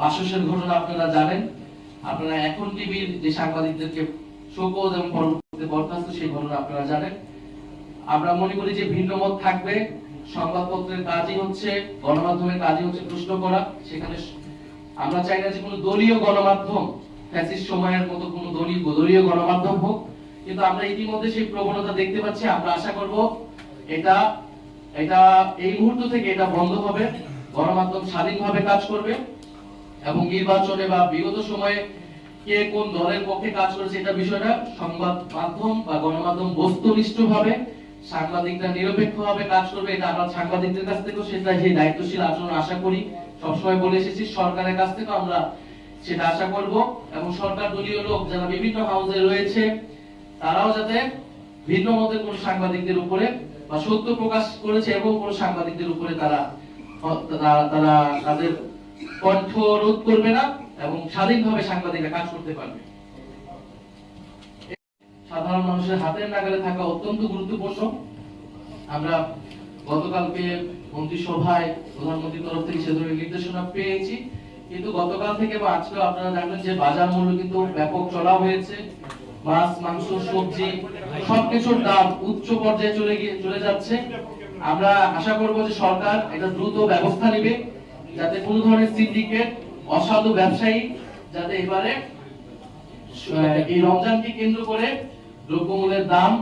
বাসসের ঘটনা আপনারা জানেন। আপনারা এখন টিভির যে সাংবাদিকদেরকে শোকজ এবং পরবর্তীতে বরখাস্ত, সেই ঘটনা আপনারা জানেন। আমরা মনে করি যে ভিন্ন মত থাকবে। সংবাদপত্রের কাজই হচ্ছে, গণমাধ্যমের কাজই হচ্ছে প্রশ্ন করা। সেখানে আমরা চাই না যে কোনো দলীয় গণমাধ্যম, ফ্যাসিস্ট সময়ের মতো কোনো দলীয় দলীয় গণমাধ্যম হোক। কিন্তু আমরা ইতিমধ্যে সেই প্রবণতা দেখতে পাচ্ছি। আমরা আশা করব এটা এটা এই মুহূর্ত থেকে এটা বন্ধ হবে। গণমাধ্যম স্বাধীনভাবে কাজ করবে। এবং নির্বাচনে বা বিগত সময়ে কে কোন দলের পক্ষে কাজ করেছে এটা বিষয়টা সংবাদ মাধ্যম বা গণমাধ্যম বস্তুনিষ্ঠভাবে সাংবাদিকরা নিরপেক্ষভাবে কাজ করবে, এটা আমরা সাংবাদিকদের কাছ থেকেও সেটা সেই দায়িত্বশীল আচরণ আশা করি। সবসময় বলে এসেছি, সরকারের কাছ থেকেও আমরা সেটা আশা করব এবং সরকার দলীয় লোক যারা বিভিন্ন হাউসে রয়েছে, তারাও যাতে ভিন্ন মতের কোন সাংবাদিকদের উপরে বা সত্য প্রকাশ করেছে এবং কোন সাংবাদিকদের উপরে তারা তারা তাদের কণ্ঠ রোধ করবে না এবং স্বাধীনভাবে সাংবাদিকরা কাজ করতে পারবে। সাধারণ মানুষের হাতের নাগালে থাকা অত্যন্ত গুরুত্বপূর্ণ। আমরা গতকালকে মন্ত্রিসভায় প্রধানমন্ত্রীর তরফ থেকে সে ধরনের নির্দেশনা পেয়েছি। কিন্তু গতকাল থেকে বা আজকেও আপনারা জানবেন যে বাজার মূল্য কিন্তু ব্যাপক চড়া হয়েছে। মাছ, মাংস, সবজি সবকিছুর দাম উচ্চ পর্যায়ে চলে গিয়ে, চলে যাচ্ছে। আমরা আশা করব যে সরকার এটা দ্রুত ব্যবস্থা নেবে। যাতে কোনো ধরনের সিন্ডিকেট অসাধু ব্যবসায়ী যাতে এবারে এই রমজানকে কেন্দ্র করে দ্রব্যমূল্যের দাম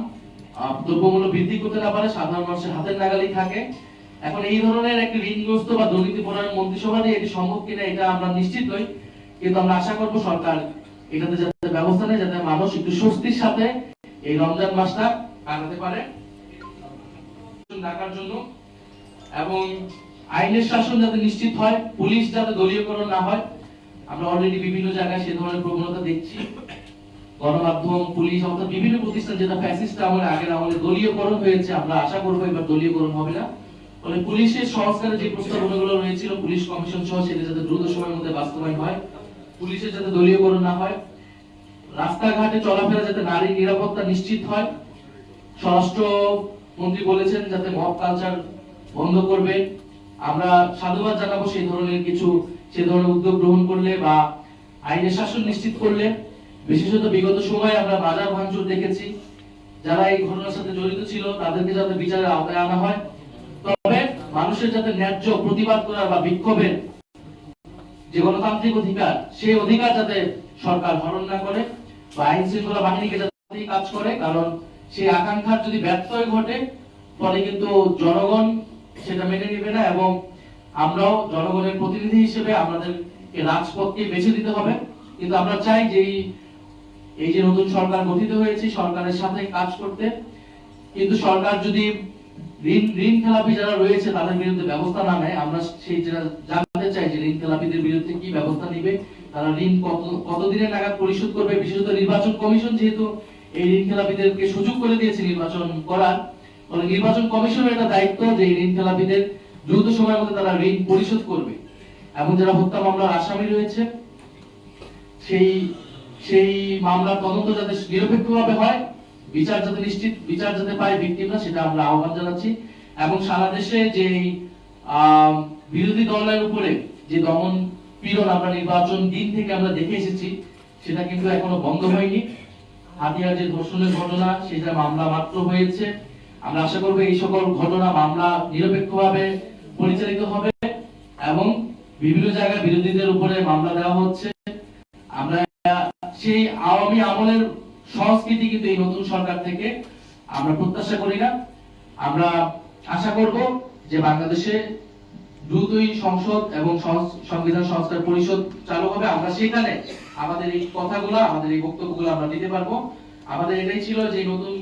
দ্রব্যমূল্য বৃদ্ধি করতে না পারে, সাধারণ মানুষের হাতের নাগালেই থাকে। এখন এই ধরনের একটি ঋণগ্রস্ত বা দুর্নীতি পরায়ণ মন্ত্রিসভা দিয়ে এটি সম্ভব কিনা, এটা আমরা নিশ্চিত নই। কিন্তু আমরা আশা করব সরকার এটাতে যাতে ব্যবস্থা নেয়, যাতে মানুষ একটু স্বস্তির সাথে এই রমজান মাসটা কাটাতে পারে। ডাকার জন্য। এবং আইনের শাসন যাতে নিশ্চিত হয়, পুলিশ যাতে দলীয়করণ না হয়, আমরা অলরেডি বিভিন্ন জায়গায় সে ধরনের প্রবণতা দেখছি। গণমাধ্যম, পুলিশ, অর্থাৎ বিভিন্ন প্রতিষ্ঠান যেটা ফ্যাসিস্ট আমলে, আগের আমলে দলীয়করণ হয়েছে, আমরা আশা করব এবার দলীয়করণ হবে না। ফলে পুলিশের সংস্কারের যে প্রস্তাবনাগুলো রয়েছিল, পুলিশ কমিশন সহ সেটা যাতে দ্রুত সময়ের মধ্যে বাস্তবায়ন হয়, পুলিশের যাতে দলীয়করণ না হয়, রাস্তাঘাটে চলাফেরা যাতে নারী নিরাপত্তা নিশ্চিত হয় স্বরাষ্ট্র মন্ত্রী বলেছেন যাতে মব কালচার বন্ধ করবে আমরা সাধুবাদ জানাব সেই ধরনের কিছু, সে ধরনের উদ্যোগ গ্রহণ করলে বা আইনের শাসন নিশ্চিত করলে। বিশেষত বিগত সময়ে আমরা বাজার ভাঙচুর দেখেছি। যারা এই ঘটনার সাথে জড়িত ছিল, তাদেরকে যাতে বিচারের আওতায় আনা হয়। তবে মানুষের যাতে ন্যায্য প্রতিবাদ করার বা বিক্ষোভের যে গণতান্ত্রিক অধিকার, সেই অধিকার যাতে সরকার হরণ না করে বা আইন শৃঙ্খলা বাহিনীকে যাতে কাজ করে, কারণ সেই আকাঙ্ক্ষার যদি ব্যর্থ ঘটে, ফলে কিন্তু জনগণ সেটা মেনে নেবে না এবং আমরাও জনগণের প্রতিনিধি হিসেবে আমাদের রাজপথকে বেছে দিতে হবে। কিন্তু আমরা চাই যে এই- যে নতুন সরকার গঠিত হয়েছে, সরকারের সাথে কাজ করতে। কিন্তু সরকার যদি ঋণ ঋণ খেলাপি যারা রয়েছে, তাদের বিরুদ্ধে ব্যবস্থা না নেয়, আমরা সেই যেটা জানতে চাই যে ঋণ খেলাপিদের বিরুদ্ধে কি ব্যবস্থা নিবে, তারা ঋণ কত কতদিনের নাগাদ পরিশোধ করবে? বিশেষত নির্বাচন কমিশন যেহেতু এই ঋণ খেলাপিদেরকে সুযোগ করে দিয়েছে নির্বাচন করার ফলে নির্বাচন কমিশনের এটা দায়িত্ব যে ঋণ খেলাপিদের দ্রুত সময়ের মধ্যে তারা ঋণ পরিশোধ করবে। এবং যারা হত্যা মামলার আসামি রয়েছে, সেই সেই মামলার তদন্ত যাতে নিরপেক্ষভাবে হয়, বিচার যাতে নিশ্চিত, বিচার যাতে পায় ভিকটিমরা সেটা আমরা আহ্বান জানাচ্ছি। এবং সারা দেশে যে বিরোধী দলের উপরে যে দমন পীড়ন আমরা নির্বাচন দিন থেকে আমরা দেখে এসেছি, সেটা কিন্তু এখনও বন্ধ হয়নি। হাতিয়ার যে ধর্ষণের ঘটনা, সেটা মামলা মাত্র হয়েছে। আমরা আশা করব এই সকল ঘটনা মামলা নিরপেক্ষভাবে পরিচালিত হবে এবং বিভিন্ন জায়গায় বিরোধীদের উপরে মামলা দেওয়া হচ্ছে। আমরা সেই আওয়ামী আমলের সংস্কৃতি কিন্তু এই নতুন সরকার থেকে আমরা প্রত্যাশা করি না। আমরা আশা করব যে বাংলাদেশে দ্রুতই সংসদ এবং সংবিধান সংস্কার পরিষদ চালু হবে। আমরা সেখানে আমাদের এই কথাগুলো, আমাদের এই বক্তব্যগুলো আমরা দিতে পারব। আমাদের এটাই ছিল যে নতুন